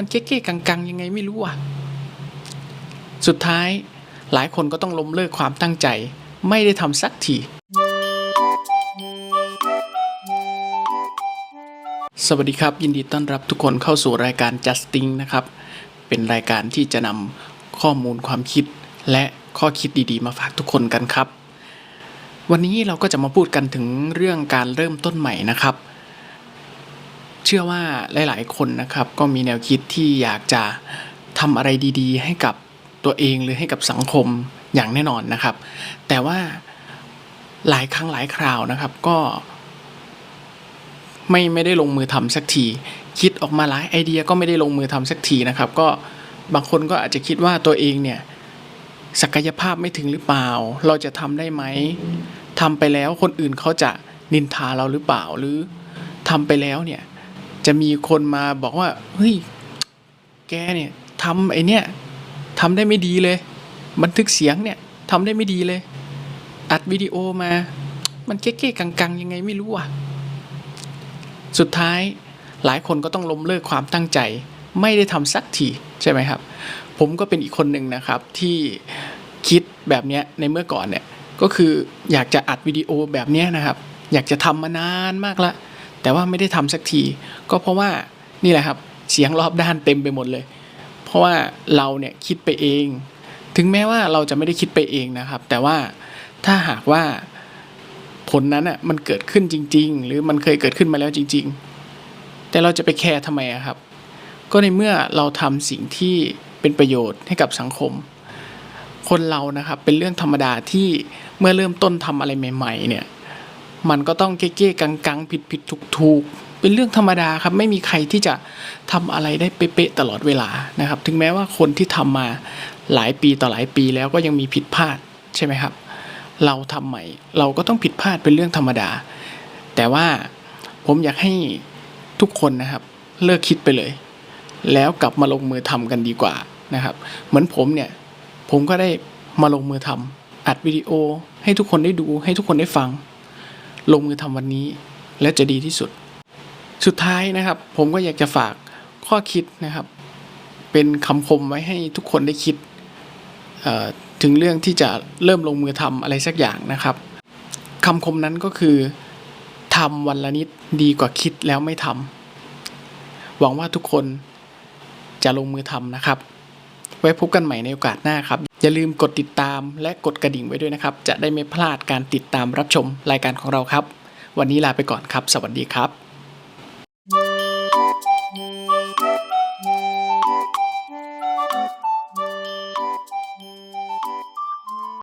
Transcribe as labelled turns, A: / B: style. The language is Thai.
A: มันเก๊ๆกังๆ ยังไงไม่รู้อะ สุดท้ายหลายคนก็ต้องล้มเลิกความตั้งใจ ไม่ได้ทำสักที สวัสดีครับ ยินดีต้อนรับทุกคนเข้าสู่รายการ Justing นะครับ เป็นรายการที่จะนำข้อมูลความคิด และข้อคิดดีๆ มาฝากทุกคนกันครับ วันนี้เราก็จะมาพูดกันถึงเรื่องการเริ่มต้นใหม่นะครับ เชื่อว่าหลาย ๆ คนนะครับ ก็มีแนวคิดที่อยากจะทำอะไรดี ๆ ให้กับตัวเองหรือให้กับสังคมอย่างแน่นอนนะครับ แต่ว่าหลายครั้งหลายคราวนะครับก็ ไม่ไม่ได้ลงมือทำสักทีคิดออกมาหลายไอเดียก็ไม่ได้ลงมือทำสักทีนะครับ ก็บางคนก็อาจจะคิดว่าตัวเองเนี่ยศักยภาพไม่ถึงหรือเปล่า เราจะทำได้ไหมทำไปแล้วคนอื่นเขาจะนินทาเราหรือเปล่าหรือทำไปแล้วเนี่ย จะมีคนมาบอกว่า เฮ้ย แกเนี่ยทำไอเนี่ยทำได้ไม่ดีเลย บันทึกเสียงเนี่ยทำได้ไม่ดีเลย อัดวิดีโอมา มันเก๊ๆกังๆ ยังไงไม่รู้อะ สุดท้ายหลายคนก็ต้องล้มเลิกความตั้งใจ ไม่ได้ทำสักทีใช่ไหมครับ ผมก็เป็นอีกคนหนึ่งนะครับที่คิดแบบเนี้ยในเมื่อก่อนเนี่ยก็คืออยากจะอัดวิดีโอแบบเนี้ยนะครับ อยากจะทำมานานมากละ แต่ว่าไม่ได้ทำสักที ก็เพราะว่านี่แหละครับ เสียงรอบด้านเต็มไปหมดเลย เพราะว่าเราเนี่ยคิดไปเอง ถึงแม้ว่าเราจะไม่ได้คิดไปเองนะครับ แต่ว่าถ้าหากว่าผลนั้นอะมันเกิดขึ้นจริง ๆ หรือมันเคยเกิดขึ้นมาแล้วจริง ๆ แต่เราจะไปแคร์ทำไมครับ ก็ในเมื่อเราทำสิ่งที่เป็นประโยชน์ให้กับสังคม คนเรานะครับเป็นเรื่องธรรมดาที่เมื่อเริ่มต้นทำอะไรใหม่ ๆ เนี่ย มันก็ต้องเก้ๆกังๆ ผิดผิดถูกถูกๆเป็นเรื่องธรรมดาครับ ไม่มีใครที่จะทำอะไรได้เป๊ะๆตลอดเวลานะครับ ถึงแม้ว่าคนที่ทำมาหลายปีต่อหลายปีแล้วก็ยังมีผิดพลาดใช่ไหมครับ เราทำใหม่เราก็ต้องผิดพลาดเป็นเรื่องธรรมดา แต่ว่าผมอยากให้ทุกคนนะครับ เลิกคิดไปเลย แล้วกลับมาลงมือทำกันดีกว่านะครับ เหมือนผมเนี่ยผมก็ได้มาลงมือทำอัดวิดีโอให้ทุกคนได้ดูให้ทุกคนได้ฟัง ลงมือทำวันนี้ และจะดีที่สุด สุดท้ายนะครับ ผมก็อยากจะฝากข้อคิดนะครับ เป็นคำคมไว้ให้ทุกคนได้คิดถึงเรื่องที่จะเริ่มลงมือทำอะไรสักอย่างนะครับคำคมนั้นก็คือทำวันละนิดดีกว่าคิดแล้วไม่ทำหวังว่าทุกคนจะลงมือทำนะครับ ไว้พบกันใหม่ในโอกาสหน้าครับ อย่าลืมกดติดตามและกดกระดิ่งไว้ด้วยนะครับ จะได้ไม่พลาดการติดตามรับชมรายการของเราครับ วันนี้ลาไปก่อนครับ สวัสดีครับ